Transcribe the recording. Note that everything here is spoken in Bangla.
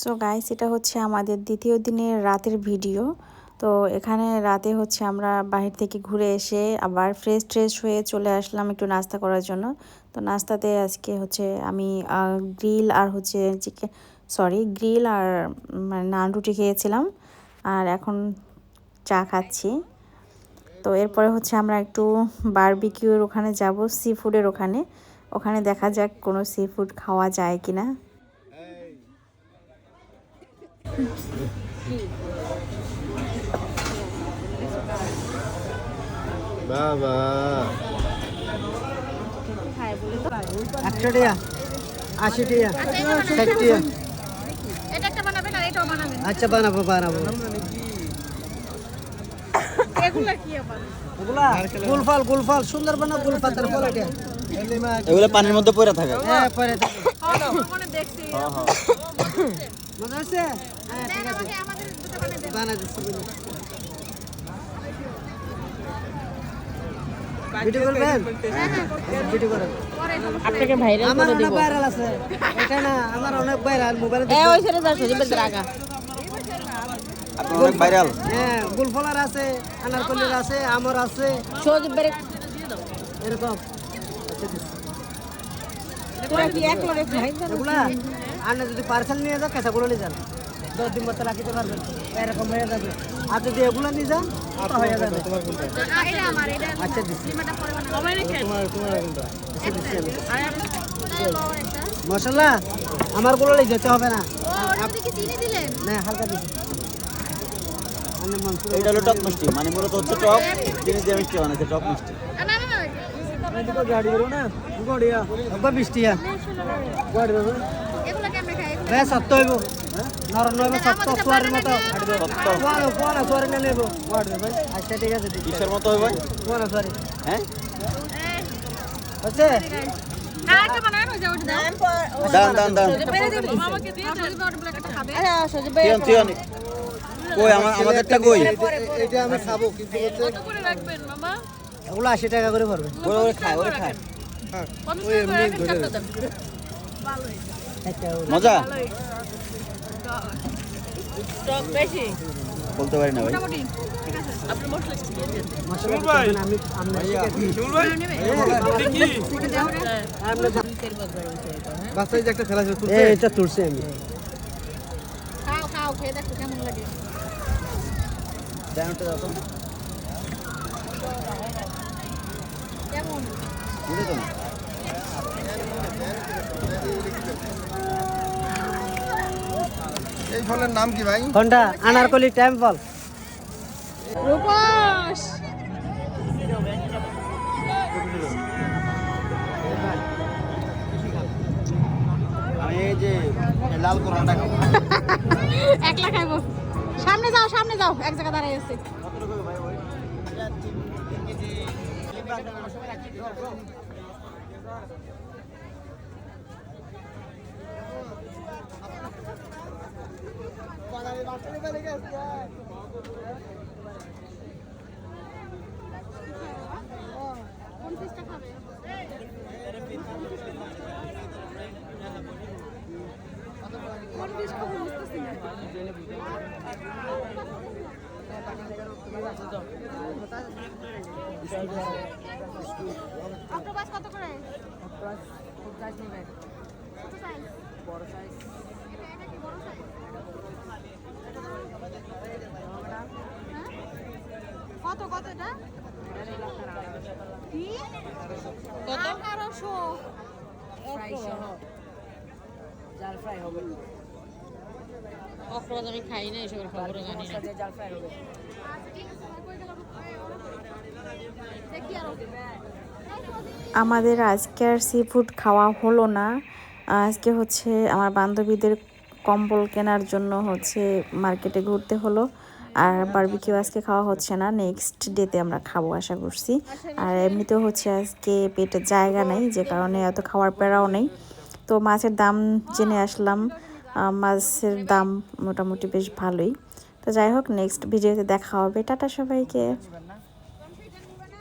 সো গাইস এটা হচ্ছে আমাদের দ্বিতীয় দিনের রাতের ভিডিও। তো এখানে রাতে হচ্ছে আমরা বাহির থেকে ঘুরে এসে আবার ফ্রেশ ট্রেশ হয়ে চলে আসলাম একটু নাস্তা করার জন্য। তো নাস্তাতে আজকে হচ্ছে আমি গ্রিল আর হচ্ছে চিকেন সরি গ্রিল আর মানে নান রুটি খেয়েছিলাম। আর এখন চা খাচ্ছি। তো এরপরে হচ্ছে আমরা একটু বারবিকিউর ওখানে যাব সি ফুডের ওখানে। ওখানে দেখা যাক কোনো সি ফুড খাওয়া যায় কি না বাবা। একশো টাকা আশি টাকা ষাট টাকা। আচ্ছা বানাবো বানাবো। গুলফল গুলফল সুন্দর বানাবো গুলফাতের ফল এটা। এগুলো পানির মধ্যে পড়ে থাকে। হ্যাঁ পরে থাকো। মজা আছে হ্যাঁ ঠিক আছে আমাকে আমাদের দুটো বানিয়ে দেন বানা দিচ্ছি ভিডিও করবেন? ভিডিও করেন আপনাকে ভাইরাল আমার করে অনেক ভাইরাল আছে। এটা না আমার অনেক ভাইরাল মোবাইলে এ ওই ছেড়ে যাও সজিবের রাগা। আপনি অনেক ভাইরাল। হ্যাঁ গুলফলার আছে আনারকলির আছে আমর আছে। এরকম। যদি পার্সেল নিয়ে কাঁচাগুলো নিয়ে যান দশ দিন মতো রাখিতে পারবেন এরকম হয়ে যাবে আর যদি এগুলো নিয়ে যান হয়ে যাবে আ, এটা আমার এটা আচ্ছা দিচ্ছি মশলা আমারগুলো যেতে হবে না। না হালকা দিচ্ছি এটা হলো টক মিষ্টি মানে মূলত হচ্ছে টক চিনি দিয়ে মিষ্টি বানাইছে টক মিষ্টি। আ, না না না গাড়ি করো না? গড়িয়া আব্বা বৃষ্টি গাড়ি দেবো এগুলা কেমনে খাই এগুলা বে সত্য হইব। নরম নইব সত্য সোয়ারের মতো। কোয়ানো কোয়ানো সোয়ারি না নেব। আচ্ছা ঠিক আছে কিসের মতো হবে কোয়ানো সোয়ারি হ্যাঁ? দান দান দান কই আমাদেরটা কই? এটা আমি খাব কিন্তু কত করে রাখবেন মামা? এগুলো আশি টাকা করে পড়বে। ওরে ওরে খায় ওরে খায়। চারটা দেন আচ্ছা মজা? বলতে পারি না ভাই। এটা তুলছি? আমি। খাও খাও খেয়ে দেখো কেমন লাগে ডায়মন্ডটা দাও তো কেমন বুঝে তো না এই ফলের নাম কি ভাই? কোনটা আনারকলি টেম্পল রূপস! আমি লাল কোরআনটা খাব। একলা খাইবো। সামনে যাও সামনে যাও। এক জায়গা দাঁড়াই আছে। কোন পিসটা খাবে কোন পিস খাব বুঝতেছি না অক্টোপাস কত করে? ছোট সাইজ বড় সাইজ এটা এটা কি বড় সাইজ হ্যাঁ? কত কত এটা? কি? কত? আঠারোশো। জাল ফ্রাই হবে। আমি খাই না এসবের জানি আমাদের আজকে আর সি ফুড খাওয়া হলো না। আজকে হচ্ছে আমার বান্ধবীদের কম্বল কেনার জন্য হচ্ছে মার্কেটে ঘুরতে হলো। আর বারবিকিউ আজকে খাওয়া হচ্ছে না নেক্সট ডেতে আমরা খাব আশা করছি। আর এমনিতেও হচ্ছে আজকে পেটের জায়গা নেই যে কারণে এত খাওয়ার পেরাও নেই। তো মাছের দাম জেনে আসলাম। মাছের দাম মোটামুটি বেশ ভালোই। তো যাই হোক নেক্সট ভিডিওতে দেখা হবে। টাটা সবাইকে।